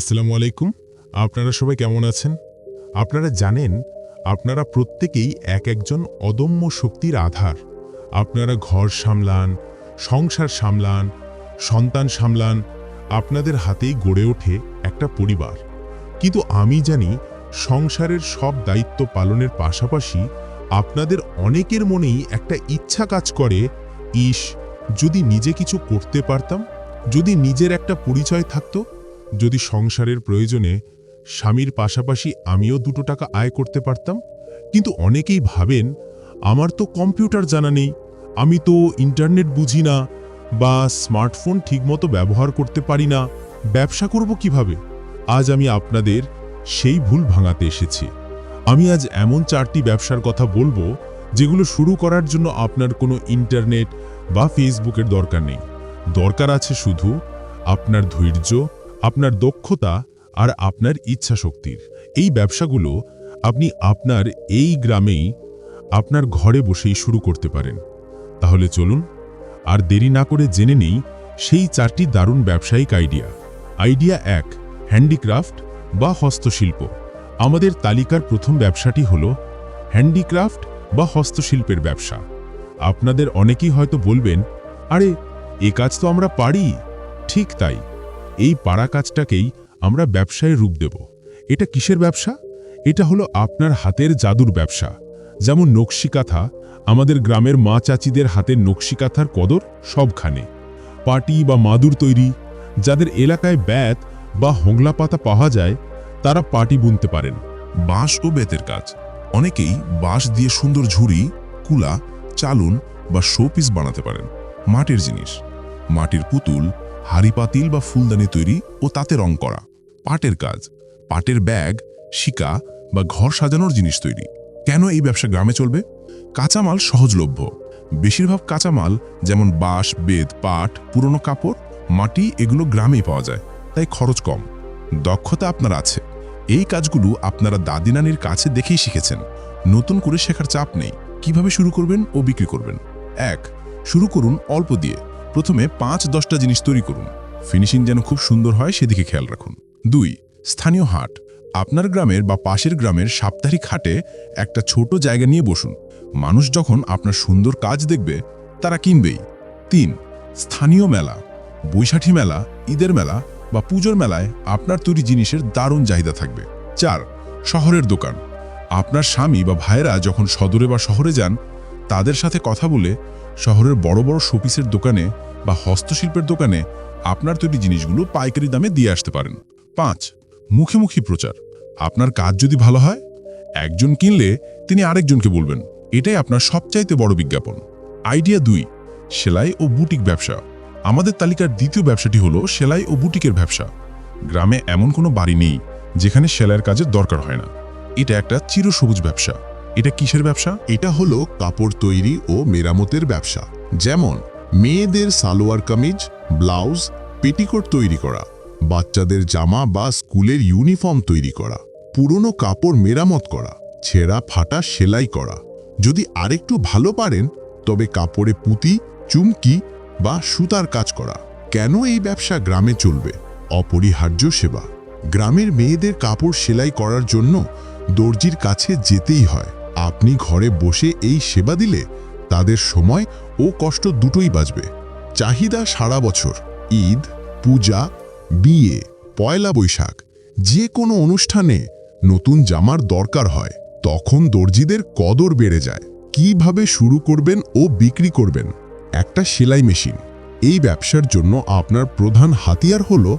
আসসালামু আলাইকুম। আপনারা সবাই কেমন আছেন? আপনারা জানেন, আপনারা প্রত্যেকেই এক একজন অদম্য শক্তির আধার। আপনারা ঘর সামলান, সংসার সামলান, সন্তান সামলান, আপনাদের হাতেই গড়ে ওঠে একটা পরিবার। কিন্তু আমি জানি, সংসারের সব দায়িত্ব পালনের পাশাপাশি আপনাদের অনেকের মনেই একটা ইচ্ছা কাজ করে, ইস, যদি নিজে কিছু করতে পারতাম, যদি নিজের একটা পরিচয় থাকতো যদি সংসারের প্রয়োজনে স্বামীর পাশাপাশি আমিও দুটো টাকা আয় করতে পারতাম? কিন্তু অনেকেই ভাবেন, আমার তো কম্পিউটার জানা নেই, আমি তো ইন্টারনেট বুঝি না বা স্মার্টফোন ঠিকমতো ব্যবহার করতে পারি না, ব্যবসা করব কীভাবে? আজ আমি আপনাদের সেই ভুল ভাঙাতে এসেছি। আমি আজ এমন চারটি ব্যবসার কথা বলব, যেগুলো শুরু করার জন্য আপনার কোনো ইন্টারনেট বা ফেসবুকের দরকার নেই। দরকার আছে শুধু আপনার ধৈর্য আপনার দক্ষতা আর আপনার ইচ্ছা শক্তির এই ব্যবসাগুলো আপনি আপনার এই গ্রামেই আপনার ঘরে বসেই শুরু করতে পারেন। তাহলে চলুন, আর দেরি না করে জেনে নেই সেই চারটি দারুণ ব্যবসায়িক আইডিয়া। আইডিয়া এক, হ্যান্ডিক্রাফট বা হস্তশিল্প। আমাদের তালিকার প্রথম ব্যবসাটি হল হ্যান্ডিক্রাফট বা হস্তশিল্পের ব্যবসা। আপনাদের অনেকেই হয়তো বলবেন, আরে, এ কাজ তো আমরা পারি। ঠিক তাই। এই পাড়া কাজটাকেই আমরা ব্যবসায় রূপ দেব। এটা কিসের ব্যবসা? এটা হলো আপনার হাতের জাদুর ব্যবসা। যেমন নকশিকাথা আমাদের গ্রামের মা চাচিদের হাতের নকশিকাথার কদর সবখানে। পাটি বা মাদুর তৈরি, যাদের এলাকায় ব্যাত বা হোংলা পাতা পাওয়া যায়, তারা পাটি বুনতে পারেন। বাঁশ ও বেতের কাজ। অনেকেই বাঁশ দিয়ে সুন্দর ঝুড়ি, কুলা, চালুন বা শোপিস বানাতে পারেন। মাটির জিনিস। মাটির পুতুল হাড়ি পাতিল বা ফুলদানি তৈরি ও তাতে রং করা। পাটের কাজ। পাটের ব্যাগ, শিকা বা ঘর সাজানোর জিনিস তৈরি। কেন এই ব্যবসা গ্রামে চলবে? কাঁচামাল সহজলভ্য। বেশিরভাগ কাঁচামাল যেমন বাঁশ, বেত, পাট, পুরনো কাপড়, মাটি এগুলো গ্রামেই পাওয়া যায়, তাই খরচ কম। দক্ষতা আপনার আছে। এই কাজগুলো আপনারা দাদি নানির কাছে দেখেই শিখেছেন। নতুন করে শেখার চাপ নেই। কীভাবে শুরু করবেন ও বিক্রি করবেন? এক, শুরু করুন অল্প দিয়ে। প্রথমে পাঁচ দশটা জিনিস তৈরি করুন। ফিনিশিং যেন খুব সুন্দর হয় সেদিকে খেয়াল রাখুন। দুই, স্থানীয় হাট। আপনার গ্রামের বা পাশের গ্রামের সাপ্তাহিক হাটে একটা ছোট জায়গা নিয়ে বসুন। মানুষ যখন আপনার সুন্দর কাজ দেখবে, তারা কিনবেই। তিন, স্থানীয় মেলা। বৈশাখী মেলা, ঈদের মেলা বা পুজোর মেলায় আপনার তৈরি জিনিসের দারুণ চাহিদা থাকবে। চার, শহরের দোকান। আপনার স্বামী বা ভাইয়েরা যখন সদরে বা শহরে যান, তাদের সাথে কথা বলে শহরের বড় বড় শোপিসের দোকানে বা হস্তশিল্পের দোকানে আপনার তৈরি জিনিসগুলো পাইকারি দামে দিয়ে আসতে পারেন। পাঁচ, মুখে প্রচার। আপনার কাজ যদি ভালো হয়, একজন কিনলে তিনি আরেকজনকে বলবেন। এটাই আপনার সবচাইতে বড় বিজ্ঞাপন। আইডিয়া দুই, সেলাই ও বুটিক ব্যবসা। আমাদের তালিকার দ্বিতীয় ব্যবসাটি হলো সেলাই ও বুটিকের ব্যবসা। গ্রামে এমন কোনো বাড়ি নেই যেখানে সেলাইয়ের কাজের দরকার হয় না। এটা একটা চিরসবুজ ব্যবসা। এটা কিসের ব্যবসা? এটা হলো কাপড় তৈরি ও মেরামতের ব্যবসা। যেমন, মেয়েদের সালোয়ার কামিজ, ব্লাউজ, পেটিকোট তৈরি করা, বাচ্চাদের জামা বা স্কুলের ইউনিফর্ম তৈরি করা, পুরনো কাপড় মেরামত করা, ছেঁড়া ফাটা সেলাই করা। যদি আরেকটু ভালো পারেন, তবে কাপড়ে পুঁতি, চুমকি বা সুতার কাজ করা। কেন এই ব্যবসা গ্রামে চলবে? অপরিহার্য সেবা। গ্রামের মেয়েদের কাপড় সেলাই করার জন্য দর্জির কাছে যেতেই হয়। আপনি ঘরে বসে এই সেবা দিলে তাদের সময় ও কষ্ট দুটোই বাঁচবে। চাহিদা সারা বছর, ঈদ, পূজা, বিয়ে, পয়লা বৈশাখ, যে কোনো অনুষ্ঠানে নতুন জামার দরকার হয়, তখন দর্জিদের কদর বেড়ে যায়। কীভাবে শুরু করবেন ও বিক্রি করবেন? একটা সেলাই মেশিন। এই ব্যবসার জন্য আপনার প্রধান হাতিয়ার হলো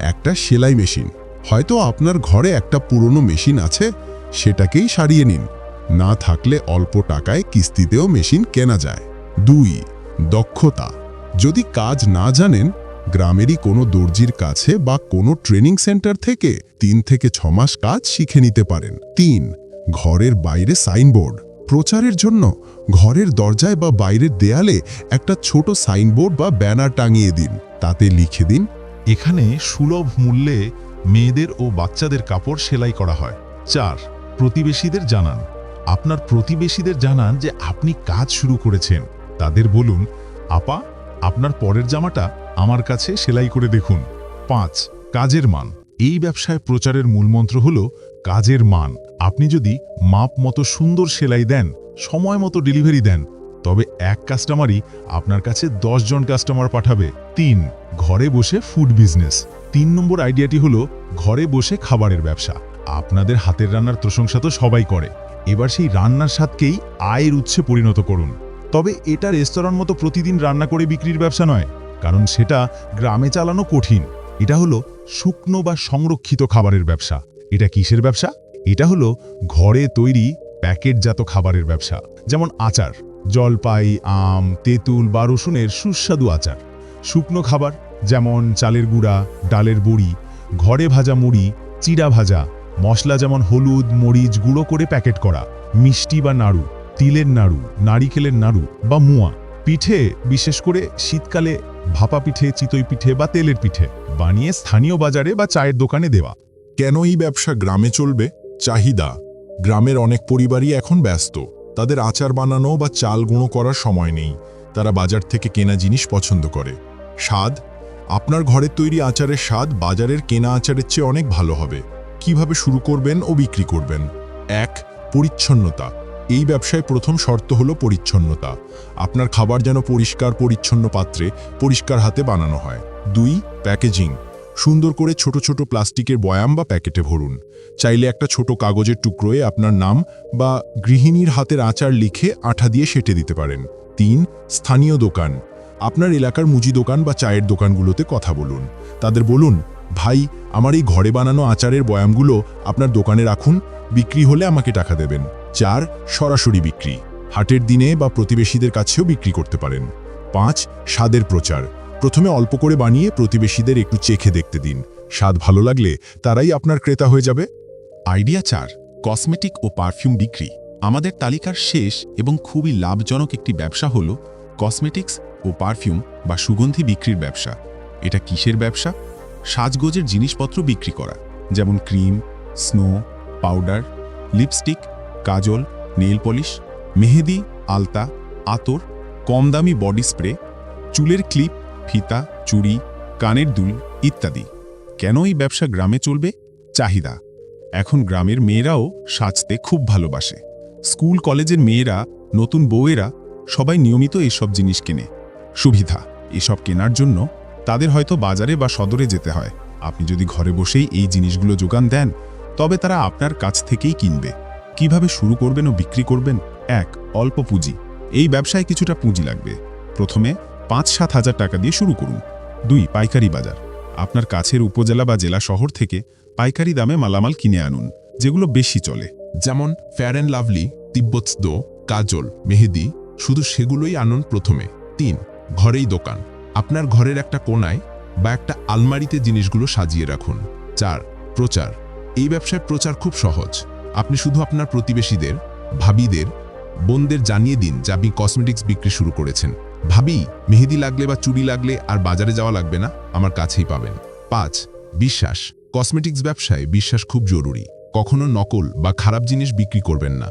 একটা সেলাই মেশিন। হয়তো আপনার ঘরে একটা পুরনো মেশিন আছে, সেটাকেই সারিয়ে নিন। না থাকলে অল্প টাকায় কিস্তিতেও মেশিন কেনা যায়। দুই, দক্ষতা। যদি কাজ না জানেন, গ্রামেরই কোনো দর্জির কাছে বা কোনো ট্রেনিং সেন্টার থেকে তিন থেকে ছ মাস কাজ শিখে নিতে পারেন। তিন, ঘরের বাইরে সাইনবোর্ড। প্রচারের জন্য ঘরের দরজায় বা বাইরের দেয়ালে একটা ছোট সাইনবোর্ড বা ব্যানার টাঙিয়ে দিন। তাতে লিখে দিন, এখানে সুলভ মূল্যে মেয়েদের ও বাচ্চাদের কাপড় সেলাই করা হয়। চার, প্রতিবেশীদের জানান আপনার প্রতিবেশীদের জানান যে আপনি কাজ শুরু করেছেন। তাদের বলুন, আপা, আপনার পরের জামাটা আমার কাছে সেলাই করে দেখুন। পাঁচ, কাজের মান। এই ব্যবসায় প্রচারের মূলমন্ত্র হল কাজের মান। আপনি যদি মাপ মতো সুন্দর সেলাই দেন, সময় মতো ডেলিভারি দেন, তবে এক কাস্টমারই আপনার কাছে জন কাস্টমার পাঠাবে। তিন, ঘরে বসে ফুড বিজনেস। তিন নম্বর আইডিয়াটি হলো ঘরে বসে খাবারের ব্যবসা। আপনাদের হাতের রান্নার প্রশংসা তো সবাই করে। এবার সেই রান্নার স্বাদকেই আয়ের উৎসে পরিণত করুন। তবে এটা রেস্তোরাঁর মতো প্রতিদিন রান্না করে বিক্রির ব্যবসা নয়, কারণ সেটা গ্রামে চালানো কঠিন। এটা হলো শুকনো বা সংরক্ষিত খাবারের ব্যবসা। এটা কিসের ব্যবসা? এটা হলো ঘরে তৈরি প্যাকেটজাত খাবারের ব্যবসা, যেমন আচার। জলপাই, আম, তেঁতুল বা রসুনের সুস্বাদু আচার। শুকনো খাবার, যেমন চালের গুঁড়া, ডালের বড়ি, ঘরে ভাজা মুড়ি, চিড়া ভাজা মশলা যেমন হলুদ, মরিচ গুঁড়ো করে প্যাকেট করা, মিষ্টি বা নাড়ু, তিলের নাড়ু, নারিকেলের নাড়ু বা মুয়া, পিঠে বিশেষ করে শীতকালে ভাপা পিঠে, চিতই পিঠে বা তেলের পিঠে বানিয়ে স্থানীয় বাজারে বা চায়ের দোকানে দেওয়া। কেন এই ব্যবসা গ্রামে চলবে? চাহিদা। গ্রামের অনেক পরিবারই এখন ব্যস্ত। তাদের আচার বানানো বা চাল গুঁড়ো করার সময় নেই। তারা বাজার থেকে কেনা জিনিস পছন্দ করে। স্বাদ? আপনার ঘরের তৈরি আচারের স্বাদ বাজারের কেনা আচারের চেয়ে অনেক ভালো হবে। কীভাবে শুরু করবেন ও বিক্রি করবেন? এক, পরিচ্ছন্নতা। এই ব্যবসায় প্রথম শর্ত হলো পরিচ্ছন্নতা। আপনার খাবার যেন পরিষ্কার, পরিচ্ছন্ন পাত্রে, পরিষ্কার হাতে বানানো হয়। দুই, প্যাকেজিং। সুন্দর করে ছোট ছোট প্লাস্টিকের বয়াম বা প্যাকেটে ভরুন। চাইলে একটা ছোট কাগজের টুকরোয় আপনার নাম বা গৃহিণীর হাতের আচার লিখে আঠা দিয়ে সেটে দিতে পারেন। তিন, স্থানীয় দোকান। আপনার এলাকার মুজি দোকান বা চায়ের দোকানগুলোতে কথা বলুন। তাদের বলুন ভাই, আমার এই ঘরে বানানো আচারের বয়ামগুলো আপনার দোকানে রাখুন, বিক্রি হলে আমাকে টাকা দেবেন। চার, সরাসরি বিক্রি। হাটের দিনে বা প্রতিবেশীদের কাছেও বিক্রি করতে পারেন। পাঁচ, স্বাদের প্রচার। প্রথমে অল্প করে বানিয়ে প্রতিবেশীদের একটু চেখে দেখতে দিন। স্বাদ ভালো লাগলে তারাই আপনার ক্রেতা হয়ে যাবে। আইডিয়া চার, কসমেটিক ও পারফিউম বিক্রি। আমাদের তালিকার শেষ এবং খুবই লাভজনক একটি ব্যবসা হল কসমেটিক্স ও পারফিউম বা সুগন্ধি বিক্রির ব্যবসা। এটা কিসের ব্যবসা? সাজগোজের জিনিসপত্র বিক্রি করা, যেমন ক্রিম, স্নো, পাউডার, লিপস্টিক, কাজল, নেইল পলিশ, মেহেদি, আলতা, আতর কম দামি বডি স্প্রে, চুলের ক্লিপ, ফিতা, চুড়ি, কানের দুল ইত্যাদি। কেন এই ব্যবসা গ্রামে চলবে? চাহিদা। এখন গ্রামের মেয়েরাও সাজতে খুব ভালোবাসে। স্কুল কলেজের মেয়েরা, নতুন বউয়েরা সবাই নিয়মিত এসব জিনিস কেনে। সুবিধা, এসব কেনার জন্য তাদের হয়তো বাজারে বা সদরে যেতে হয়। আপনি যদি ঘরে বসেই এই জিনিসগুলো যোগান দেন, তবে তারা আপনার কাছ থেকেই কিনবে। কীভাবে শুরু করবেন ও বিক্রি করবেন? এক, অল্প পুঁজি। এই ব্যবসায় কিছুটা পুঁজি লাগবে। প্রথমে পাঁচ সাত হাজার টাকা দিয়ে শুরু করুন। দুই, পাইকারি বাজার। আপনার কাছের উপজেলা বা জেলা শহর থেকে পাইকারি দামে মালামাল কিনে আনুন, যেগুলো বেশি চলে। যেমন ফেয়ার অ্যান্ড লাভলি তিব্বত দো, কাজল, মেহেদি, শুধু সেগুলোই আনুন প্রথমে। তিন, ঘরেই দোকান। আপনার ঘরের একটা কোনায় বা একটা আলমারিতে জিনিসগুলো সাজিয়ে রাখুন। চার, প্রচার। এই ব্যবসায় প্রচার খুব সহজ। আপনি শুধু আপনার প্রতিবেশীদের, ভাবিদের, বোনদের জানিয়ে দিন যে আপনি কসমেটিক্স বিক্রি শুরু করেছেন। ভাবি, মেহেদি লাগলে বা চুড়ি লাগলে আর বাজারে যাওয়া লাগবে না, আমার কাছেই পাবেন। পাঁচ, বিশ্বাস। কসমেটিক্স ব্যবসায় বিশ্বাস খুব জরুরি। কখনো নকল বা খারাপ জিনিস বিক্রি করবেন না।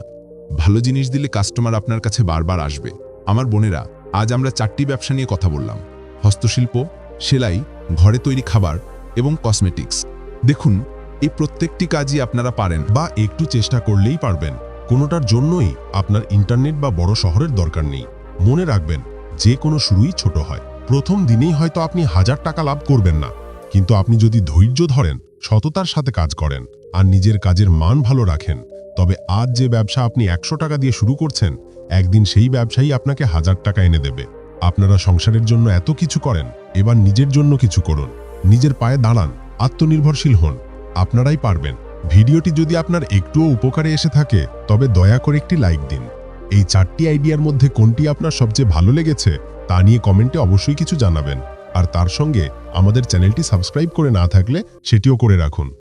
ভালো জিনিস দিলে কাস্টমার আপনার কাছে বারবার আসবে। আমার বোনেরা, আজ আমরা চারটি ব্যবসা নিয়ে কথা বললাম। হস্তশিল্প, সেলাই, ঘরে তৈরি খাবার এবং কসমেটিক্স। দেখুন, এই প্রত্যেকটি কাজই আপনারা পারেন বা একটু চেষ্টা করলেই পারবেন। কোনোটার জন্যই আপনার ইন্টারনেট বা বড় শহরের দরকার নেই। মনে রাখবেন, যে কোনো শুরুই ছোট হয়। প্রথম দিনেই হয়তো আপনি হাজার টাকা লাভ করবেন না। কিন্তু আপনি যদি ধৈর্য ধরেন, সততার সাথে কাজ করেন আর নিজের কাজের মান ভালো রাখেন, তবে আজ যে ব্যবসা আপনি একশো টাকা দিয়ে শুরু করছেন, একদিন সেই ব্যবসায়ী আপনাকে হাজার টাকা এনে দেবে। আপনারা সংসারের জন্য এত কিছু করেন, এবার নিজের জন্য কিছু করুন। নিজের পায়ে দাঁড়ান, আত্মনির্ভরশীল হন। আপনারাই পারবেন। ভিডিওটি যদি আপনার একটুও উপকারে এসে থাকে, তবে দয়া করে একটি লাইক দিন। এই চারটি আইডিয়ার মধ্যে কোনটি আপনার সবচেয়ে ভালো লেগেছে, তা নিয়ে কমেন্টে অবশ্যই কিছু জানাবেন। আর তার সঙ্গে আমাদের চ্যানেলটি সাবস্ক্রাইব করে না থাকলে, সেটিও করে রাখুন।